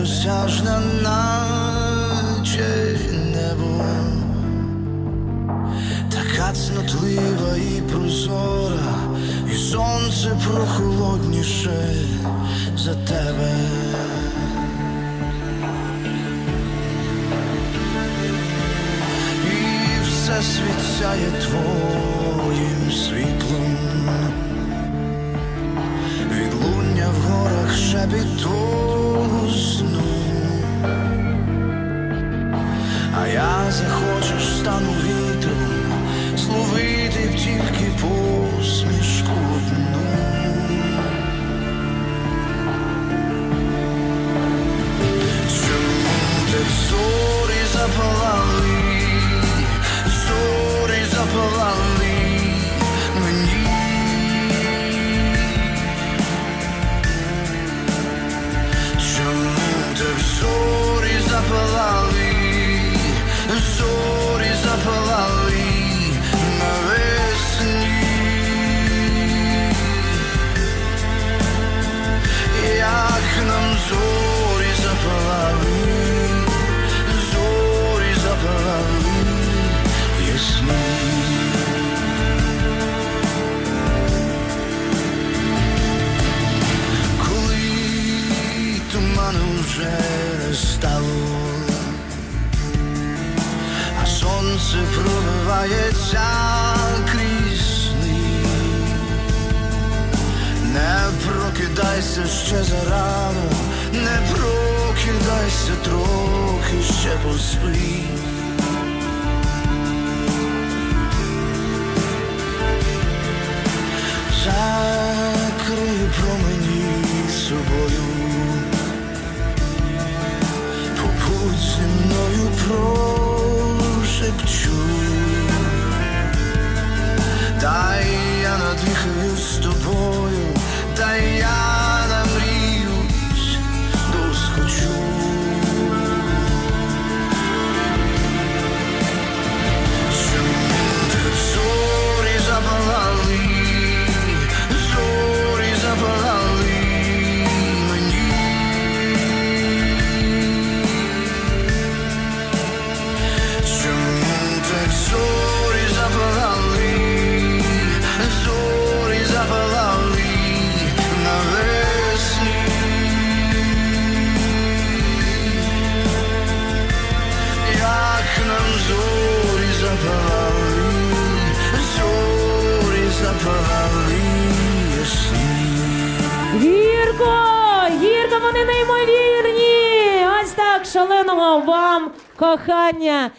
недосяжна наче небо, така цнотлива і прозора, і сонце прохолодніше за тебе. І все світяє твоїм світлом, відлуння в горах шепіт твоїм не стало, а сонце пробивається крізь сни. Не прокидайся ще зарано, не прокидайся трохи ще поспи. Закрию промені собою, дай я надихаю з тобою, Гірко! Гірко, вони неймовірні! Ось так шаленого вам кохання